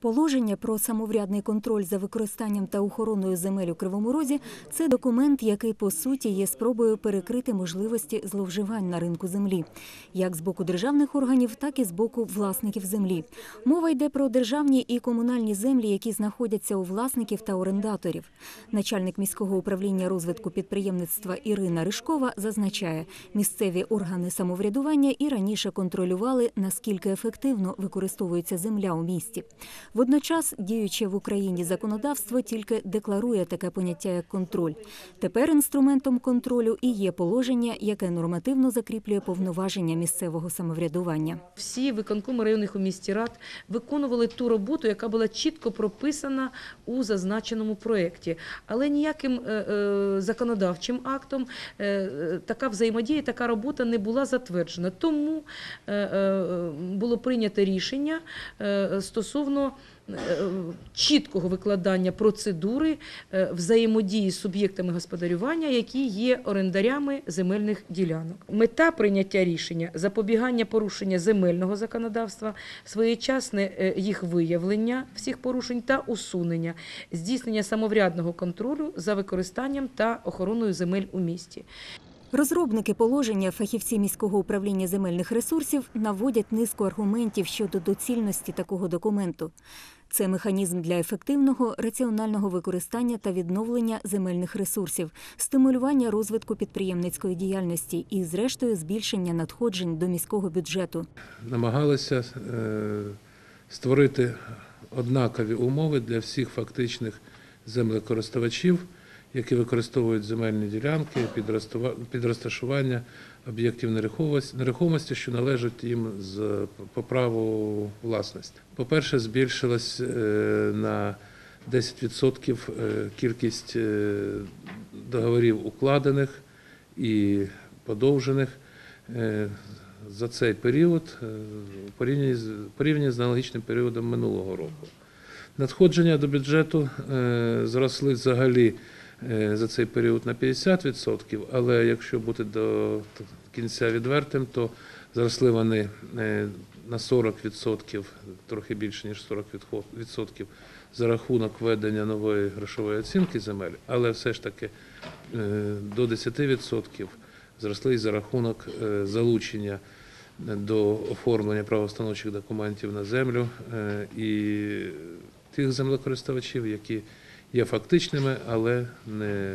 Положення про самоврядний контроль за використанням та охороною земель у Кривому Розі – це документ, який по суті є спробою перекрити можливості зловживань на ринку землі, як з боку державних органів, так і з боку власників землі. Мова йде про державні і комунальні землі, які знаходяться у власників та орендаторів. Начальник міського управління розвитку підприємництва Ірина Ришкова зазначає, місцеві органи самоврядування і раніше контролювали, наскільки ефективно використовується земля у місті. Водночас діюче в Україні законодавство тільки декларує таке поняття як контроль. Тепер інструментом контролю і є положення, яке нормативно закріплює повноваження місцевого самоврядування. Всі виконкоми районних у місті рад виконували ту роботу, яка була чітко прописана у зазначеному проєкті. Але ніяким е, е, законодавчим актом е, така взаємодія, така робота не була затверджена. Тому було прийнято рішення стосовно чіткого викладання процедури е, взаємодії з суб'єктами господарювання, які є орендарями земельних ділянок. Мета прийняття рішення запобігання порушення земельного законодавства, своєчасне е, їх виявлення всіх порушень та усунення, здійснення самоврядного контролю за використанням та охороною земель у місті. Розробники положення, фахівці міського управління земельних ресурсів наводять низку аргументів щодо доцільності такого документу. Це механізм для ефективного раціонального використання та відновлення земельних ресурсів, стимулювання розвитку підприємницької діяльності і, зрештою, збільшення надходжень до міського бюджету. намагалися е, створити однакові умови для всіх фактичних землекористувачів, які використовують земельні ділянки під розташування об'єктів нерухомості, що належать їм з по праву власності. По-перше, збільшилась е, на 10% е, кількість е, договорів укладених і подовжених за цей період у порівнянні з, аналогічним періодом минулого року. Надходження до бюджету зросли взагалі за цей період на 50%, але якщо бути до кінця відвертим, то зросли вони е, на 40%, трохи більше ніж 40% за рахунок введення нової грошової оцінки земель, але все ж таки е, до 10% зросли і за рахунок е, залучення до оформлення правоустановчих документів на землю е, і тих землекористувачів, які є фактичними, але не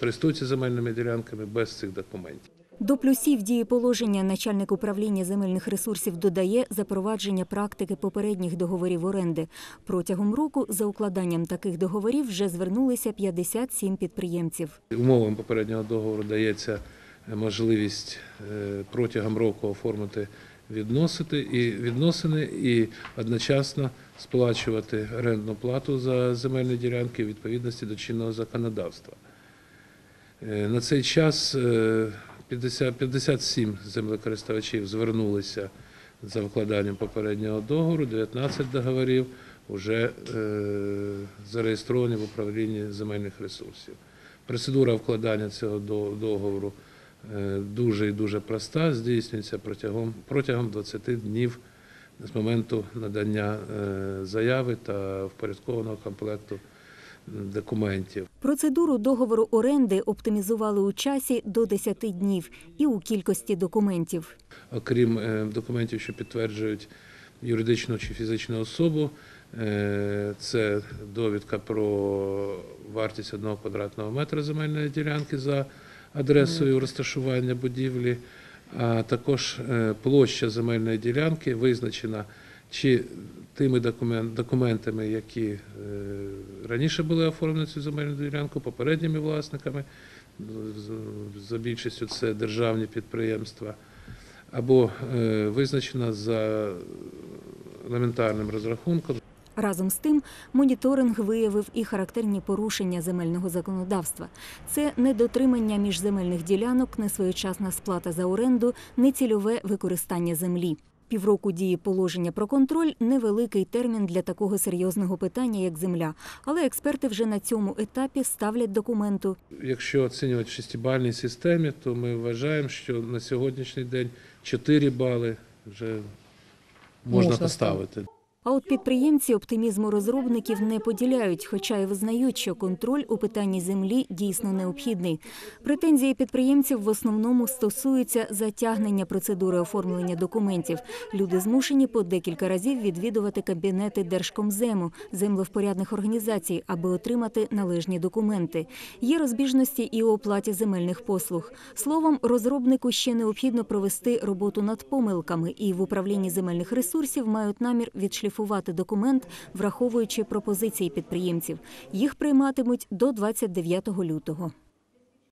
користуються земельними ділянками без цих документів. До плюсів дії положення начальник управління земельних ресурсів додає запровадження практики попередніх договорів оренди. Протягом року за укладанням таких договорів вже звернулися 57 підприємців. Умовам попереднього договору дається можливість е, протягом року оформити відносити і відносини і одночасно сплачувати орендну плату за земельні ділянки в відповідності до чинного законодавства. Е, На цей час е, 50, 57 землекористувачів звернулися за вкладанням попереднього договору, 19 договорів вже е, зареєстровані в управлінні земельних ресурсів. Процедура вкладання цього договору е, дуже і дуже проста, здійснюється протягом, протягом 20 днів з моменту надання е, заяви та впорядкованого комплекту документів. Процедуру договору оренди оптимізували у часі до 10 днів і у кількості документів. окрім е, документів, що підтверджують юридичну чи фізичну особу, е, це довідка про вартість одного квадратного метра земельної ділянки за адресою розташування будівлі, а також е, площа земельної ділянки визначена чи тими документами, які е, раніше були оформлені цю земельну ділянку, попередніми власниками, за більшістю це державні підприємства, або е, визначена за елементарним розрахунком. Разом з тим, моніторинг виявив і характерні порушення земельного законодавства. Це недотримання міжземельних ділянок, несвоєчасна сплата за оренду, нецільове використання землі. Півроку дії положення про контроль невеликий термін для такого серйозного питання, як земля. Але експерти вже на цьому етапі ставлять документу Якщо оцінювати в шестибальній системі, то ми вважаємо, що на сьогоднішній день 4 бали вже можна Можна поставити. А от підприємці оптимізму розробників не поділяють, хоча й визнають, що контроль у питанні землі дійсно необхідний. Претензії підприємців в основному стосуються затягнення процедури оформлення документів. Люди змушені по декілька разів відвідувати кабінети Держкомзему, землевпорядних організацій, аби отримати належні документи. Є розбіжності і у оплаті земельних послуг. Словом, розробнику ще необхідно провести роботу над помилками, і в управлінні земельних ресурсів мають намір відшліфувати документ, враховуючи пропозиції підприємців. Їх прийматимуть до 29 лютого.